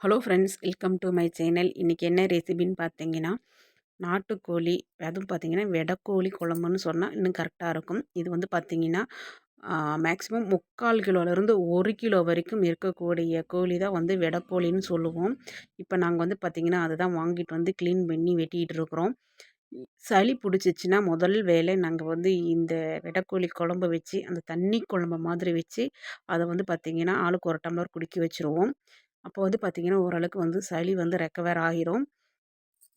Hello friends welcome to my channel இன்றைக்கி என்ன ரெசிபின்னு பார்த்தீங்கன்னா நாட்டுக்கோழி அதுவும் பார்த்தீங்கன்னா வெடக்கோழி குழம்புன்னு சொன்னால் இன்னும் கரெக்டாக இருக்கும். இது வந்து பார்த்திங்கன்னா மேக்ஸிமம் முக்கால் கிலோலேருந்து ஒரு கிலோ வரைக்கும் இருக்கக்கூடிய கோழி தான் வந்து வெடக்கோழின்னு சொல்லுவோம். இப்போ நாங்கள் வந்து பார்த்திங்கன்னா அதுதான் வாங்கிட்டு வந்து க்ளீன் பண்ணி வெட்டிகிட்டு இருக்கிறோம். சளி பிடிச்சிச்சின்னா முதல் வேலை நாங்கள் வந்து இந்த வெடக்கோழி குழம்பு வச்சு அந்த தண்ணி குழம்பு மாதிரி வச்சு அதை வந்து பார்த்திங்கன்னா ஆளுக்கு ஒரு டம்ளர் குடிக்க வச்சுருவோம். அப்போ வந்து பார்த்திங்கன்னா ஓரளவுக்கு வந்து சளி வந்து ரெக்கவர் ஆகிரும்.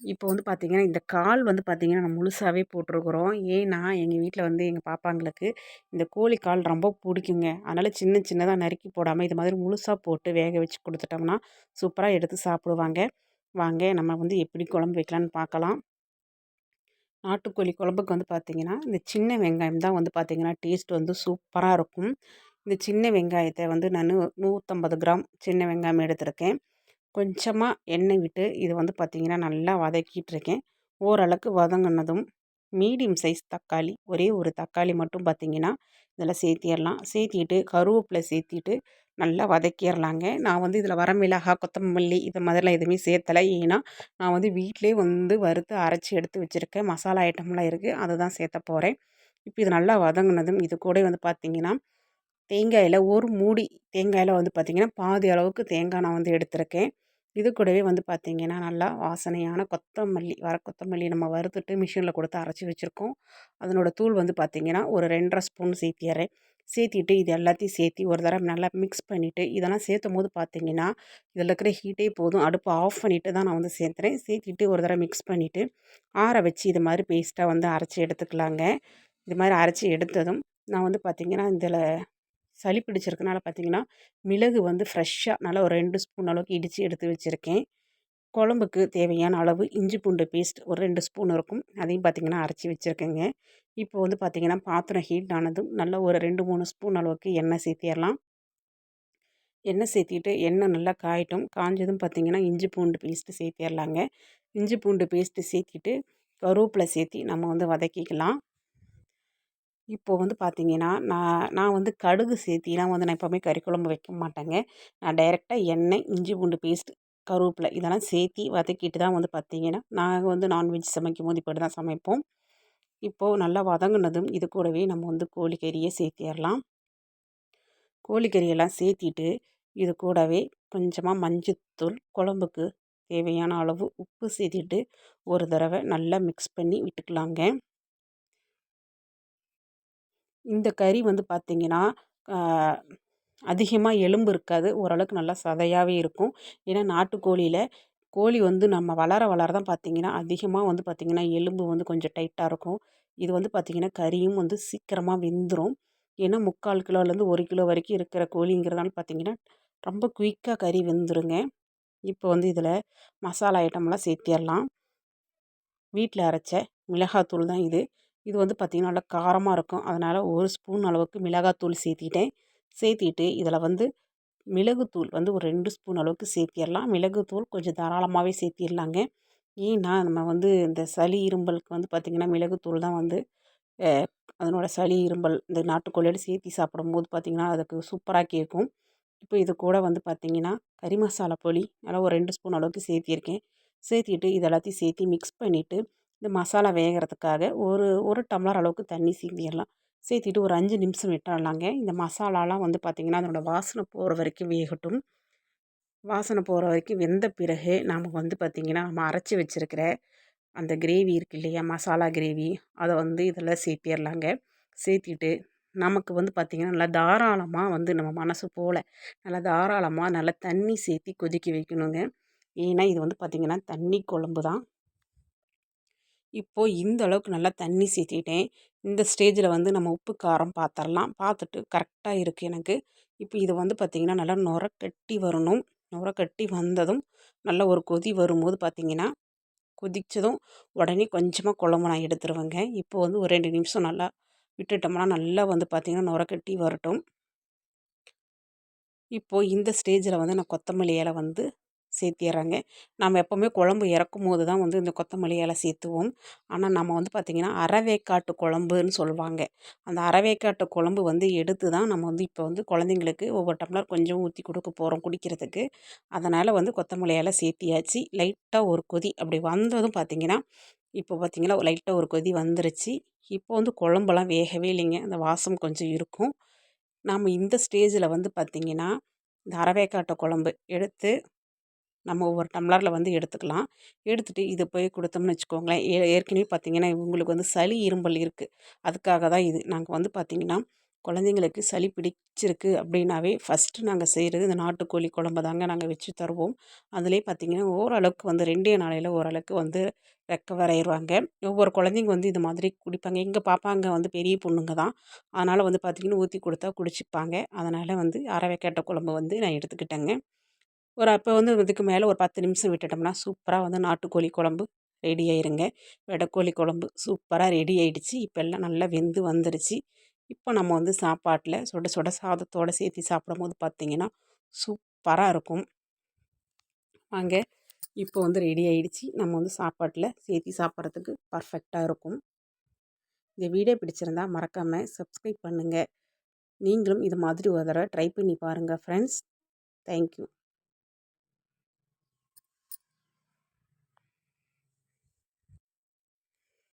இப்போ வந்து பார்த்திங்கன்னா இந்த கால் வந்து பார்த்திங்கன்னா நான் முழுசாகவே போட்டிருக்குறோம். ஏன்னா எங்கள் வீட்டில் வந்து எங்கள் பாப்பாங்களுக்கு இந்த கோழி கால் ரொம்ப பிடிக்குங்க. அதனால் சின்ன சின்னதாக நறுக்கி போடாமல் இது மாதிரி முழுசாக போட்டு வேக வச்சு கொடுத்துட்டோம்னா சூப்பராக எடுத்து சாப்பிடுவாங்க. வாங்க நம்ம வந்து எப்படி குழம்பு வைக்கலான்னு பார்க்கலாம் நாட்டுக்கோழி குழம்புக்கு வந்து பார்த்திங்கன்னா இந்த சின்ன வெங்காயம் தான் வந்து பார்த்திங்கன்னா டேஸ்ட் வந்து சூப்பராக இருக்கும். இந்த சின்ன வெங்காயத்தை வந்து நான் நூற்றம்பது கிராம் சின்ன வெங்காயம் எடுத்திருக்கேன். கொஞ்சமாக எண்ணெய் விட்டு இது வந்து பார்த்திங்கன்னா நல்லா வதக்கிட்டுருக்கேன். ஓரளவுக்கு வதங்கினதும் மீடியம் சைஸ் தக்காளி ஒரே ஒரு தக்காளி மட்டும் பார்த்திங்கன்னா இதில் சேர்த்திடலாம் சேர்த்திட்டு கருவேப்பிலை சேர்த்திட்டு நல்லா வதக்கிடலாங்க நான் வந்து இதில் வரமிளகா கொத்தமல்லி இது மாதிரிலாம் எதுவுமே சேர்த்தலை. ஏன்னா நான் வந்து வீட்டிலே வந்து வறுத்து அரைச்சி எடுத்து வச்சுருக்கேன். மசாலா ஐட்டம்லாம் இருக்குது அதை தான் சேர்த்த போகிறேன் இப்போ இது நல்லா வதங்கினதும் இது கூட வந்து பார்த்திங்கன்னா தேங்காயில் ஒரு மூடி தேங்காயில் வந்து பார்த்திங்கன்னா பாதி அளவுக்கு தேங்காய் நான் வந்து எடுத்திருக்கேன். இது கூடவே வந்து பார்த்திங்கன்னா நல்லா வாசனையான கொத்தமல்லி வர கொத்தமல்லி நம்ம வறுத்துட்டு மிஷினில் கொடுத்து அரைச்சி வச்சுருக்கோம். அதனோட தூள் வந்து பார்த்திங்கன்னா ஒரு ரெண்டரை ஸ்பூன் சேர்த்திடுறேன் சேர்த்திட்டு இது எல்லாத்தையும் சேர்த்தி ஒரு தடவை நல்லா மிக்ஸ் பண்ணிவிட்டு இதெல்லாம் சேர்த்தும் போது பார்த்திங்கன்னா இதில் இருக்கிற ஹீட்டே போதும். அடுப்பு ஆஃப் பண்ணிவிட்டு தான் நான் வந்து சேர்த்துறேன். சேர்த்திட்டு ஒரு தடவை மிக்ஸ் பண்ணிவிட்டு ஆற வச்சு இது மாதிரி பேஸ்ட்டாக வந்து அரைச்சி எடுத்துக்கலாங்க. இது மாதிரி அரைச்சி எடுத்ததும் நான் வந்து பார்த்திங்கன்னா இதில் சளி பிடிச்சிருக்கனால பார்த்திங்கன்னா மிளகு வந்து ஃப்ரெஷ்ஷாக நல்லா ஒரு ரெண்டு ஸ்பூன் அளவுக்கு இடித்து எடுத்து வச்சுருக்கேன். குழம்புக்கு தேவையான அளவு இஞ்சி பூண்டு பேஸ்ட் ஒரு ரெண்டு ஸ்பூன் இருக்கும். அதையும் பார்த்திங்கன்னா அரைச்சி வச்சுருக்கேங்க. இப்போ வந்து பார்த்திங்கன்னா பாத்திரம் ஹீட் ஆனதும் நல்லா ஒரு ரெண்டு மூணு ஸ்பூன் அளவுக்கு எண்ணெய் சேர்த்திடலாம். எண்ணெய் சேர்த்திட்டு எண்ணெய் நல்லா காயட்டும். காஞ்சதும் பார்த்திங்கன்னா இஞ்சி பூண்டு பேஸ்ட்டு சேர்த்திடலாங்க. இஞ்சி பூண்டு பேஸ்ட்டு சேர்த்திட்டு கருவேப்பிலை சேர்த்தி நம்ம வந்து வதக்கிக்கலாம். இப்போது வந்து பார்த்தீங்கன்னா நான் நான் வந்து கடுகு சேர்த்திலாம் வந்து நான் எப்போவுமே கறி குழம்பு வைக்க மாட்டேங்க. நான் டைரெக்டாக எண்ணெய் இஞ்சி பூண்டு பேஸ்ட் கருவேப்பிலை இதெல்லாம் சேர்த்தி வதக்கிட்டு தான் வந்து பார்த்திங்கன்னா நாங்கள் வந்து நான்வெஜ் சமைக்கும் போது இப்படி தான் சமைப்போம். இப்போது நல்லா வதங்கினதும் இது கூடவே நம்ம வந்து கோழிக்கறியை சேர்த்திடலாம் கோழிக்கறியெல்லாம் சேர்த்திட்டு இது கூடவே கொஞ்சமாக மஞ்சத்தூள் குழம்புக்கு தேவையான அளவு உப்பு சேர்த்திட்டு ஒரு தடவை நல்லா மிக்ஸ் பண்ணி விட்டுக்கலாங்க. இந்த கறி வந்து பார்த்திங்கன்னா அதிகமாக எலும்பு இருக்காது. ஓரளவுக்கு நல்லா சதையாகவே இருக்கும். ஏன்னா நாட்டுக்கோழியில் கோழி வந்து நம்ம வளர வளர தான் பார்த்திங்கன்னா அதிகமாக வந்து பார்த்திங்கன்னா எலும்பு வந்து கொஞ்சம் டைட்டாக இருக்கும். இது வந்து பார்த்திங்கன்னா கறியும் வந்து சீக்கிரமாக வெந்துடும் ஏன்னா முக்கால் கிலோலேருந்து ஒரு கிலோ வரைக்கும் இருக்கிற கோழிங்கிறதுனால பார்த்திங்கன்னா ரொம்ப குயிக்காக கறி வெந்துருங்க. இப்போ வந்து இதில் மசாலா ஐட்டம்லாம் சேர்த்திடலாம் வீட்டில் அரைச்ச மிளகாத்தூள் தான் இது. இது வந்து பார்த்திங்கன்னா நல்லா காரமாக இருக்கும். அதனால் ஒரு ஸ்பூன் அளவுக்கு மிளகாத்தூள் சேர்த்திட்டேன். சேர்த்திட்டு இதில் வந்து மிளகுத்தூள் வந்து ஒரு ரெண்டு ஸ்பூன் அளவுக்கு சேர்த்திடலாம். மிளகுத்தூள் கொஞ்சம் தாராளமாகவே சேர்த்திடலாங்க. ஏன்னா நம்ம வந்து இந்த சளி இரும்பலுக்கு வந்து பார்த்திங்கன்னா மிளகுத்தூள் தான் வந்து அதனோட சளி இரும்பல் இந்த நாட்டுக்கோழியோடு சேர்த்தி சாப்பிடும்போது பார்த்திங்கன்னா அதுக்கு சூப்பராக கேட்கும். இப்போ இது கூட வந்து பார்த்திங்கன்னா கறி மசாலா பொடி நல்லா ஒரு ரெண்டு ஸ்பூன் அளவுக்கு சேர்த்திருக்கேன். சேர்த்திட்டு இது எல்லாத்தையும் சேர்த்தி மிக்ஸ் பண்ணிவிட்டு இந்த மசாலா வேகிறதுக்காக ஒரு ஒரு டம்ளர் அளவுக்கு தண்ணி சேர்த்திடலாம் சேர்த்திட்டு ஒரு அஞ்சு நிமிஷம் விட்டுறலாங்க. இந்த மசாலாலாம் வந்து பார்த்திங்கன்னா அதனோட வாசனை போகிற வரைக்கும் வேகட்டும். வாசனை போகிற வரைக்கும் வெந்த பிறகு நாம் வந்து பார்த்திங்கன்னா நம்ம அரைச்சி வச்சுருக்கிற அந்த கிரேவி இருக்கு இல்லையா மசாலா கிரேவி அதை வந்து இதில் சேர்த்திடலாங்க சேர்த்திட்டு நமக்கு வந்து பார்த்திங்கன்னா நல்லா தாராளமாக வந்து நம்ம மனசு போல் நல்லா தாராளமாக நல்லா தண்ணி சேர்த்தி கொதிக்க வைக்கணுங்க. ஏன்னா இது வந்து பார்த்திங்கன்னா தண்ணி குழம்பு தான் இப்போது இந்த அளவுக்கு நல்லா தண்ணி சேர்த்திட்டேன் இந்த ஸ்டேஜில் வந்து நம்ம உப்பு காரம் பார்த்துடலாம் பார்த்துட்டு கரெக்டாக இருக்குது எனக்கு. இப்போ இது வந்து பார்த்திங்கன்னா நல்லா நுர கட்டி வரணும். நுர கட்டி வந்ததும் நல்லா ஒரு கொதி வரும்போது பார்த்திங்கன்னா கொதித்ததும் உடனே கொஞ்சமாக குழம்பு நான் எடுத்துருவேங்க. இப்போ வந்து ஒரு ரெண்டு நிமிஷம் நல்லா விட்டுட்டோம்னா நல்லா வந்து பார்த்திங்கன்னா நுர கட்டி வரட்டும். இப்போது இந்த ஸ்டேஜில் வந்து நான் கொத்தமல்லி இலை வந்து சேர்த்திடுறாங்க நம்ம எப்போவுமே குழம்பு இறக்கும் போது தான் வந்து இந்த கொத்தமல்லி இலை சேர்த்துவோம். ஆனால் நம்ம வந்து பார்த்திங்கன்னா அறவேக்காட்டு குழம்புன்னு சொல்லுவாங்க. அந்த அறவேக்காட்டு குழம்பு வந்து எடுத்து தான் நம்ம வந்து இப்போ வந்து குழந்தைங்களுக்கு ஒவ்வொரு டம்ளர் கொஞ்சம் ஊற்றி கொடுக்க போகிறோம் குடிக்கிறதுக்கு. அதனால் வந்து கொத்தமல்லி இலை சேர்த்தியாச்சு. லைட்டாக ஒரு கொதி அப்படி வந்ததும் பார்த்திங்கன்னா இப்போ பார்த்திங்கன்னா லைட்டாக ஒரு கொதி வந்துருச்சு. இப்போ வந்து குழம்பெல்லாம் வேகவே இல்லைங்க. அந்த வாசம் கொஞ்சம் இருக்கும். நாம் இந்த ஸ்டேஜில் வந்து பார்த்திங்கன்னா இந்த அரவேக்காட்டை குழம்பு எடுத்து நம்ம ஒவ்வொரு டம்ளரில் வந்து எடுத்துக்கலாம். எடுத்துகிட்டு இதை போய் கொடுத்தோம்னு வச்சுக்கோங்களேன். ஏ ஏற்கனவே பார்த்திங்கன்னா இவங்களுக்கு வந்து சளி இரும்பல் இருக்குது அதுக்காக தான் இது. நாங்கள் வந்து பார்த்திங்கன்னா குழந்தைங்களுக்கு சளி பிடிச்சிருக்கு அப்படின்னாவே ஃபஸ்ட்டு நாங்கள் செய்கிறது இந்த நாட்டுக்கோழி குழம்பு தாங்க நாங்கள் வச்சு தருவோம். அதிலே பார்த்திங்கன்னா ஓரளவுக்கு வந்து ரெண்டே நாளையில் ஓரளவுக்கு வந்து ரெக்கவர் ஆயிடுவாங்க ஒவ்வொரு குழந்தைங்க வந்து இது மாதிரி குடிப்பாங்க. எங்கள் பாப்பாங்க வந்து பெரிய பொண்ணுங்க தான். அதனால் வந்து பார்த்திங்கன்னா ஊற்றி கொடுத்தா குடிச்சிப்பாங்க. அதனால் வந்து அரவைக்கட்டை குழம்பு வந்து நான் எடுத்துக்கிட்டேங்க. ஒரு அப்போ வந்து இதுக்கு மேலே ஒரு பத்து நிமிஷம் விட்டுட்டோம்னா சூப்பராக வந்து நாட்டுக்கோழி குழம்பு ரெடி ஆயிருங்க. வெடக்கோழி குழம்பு சூப்பராக ரெடி ஆகிடுச்சு இப்போ எல்லாம் நல்லா வெந்து வந்துருச்சு. இப்போ நம்ம வந்து சாப்பாட்டில் சுட சுட சாதத்தோடு சேர்த்து சாப்பிடும் போது பார்த்திங்கன்னா சூப்பராக இருக்கும். வாங்க. இப்போ வந்து ரெடி ஆகிடுச்சு நம்ம வந்து சாப்பாட்டில் சேர்த்து சாப்பிட்றதுக்கு பர்ஃபெக்டாக இருக்கும். இந்த வீடியோ பிடிச்சிருந்தா மறக்காமல் சப்ஸ்கிரைப் பண்ணுங்கள் நீங்களும் இது மாதிரி ஒரு தடவை ட்ரை பண்ணி பாருங்கள் ஃப்ரெண்ட்ஸ் தேங்க்யூ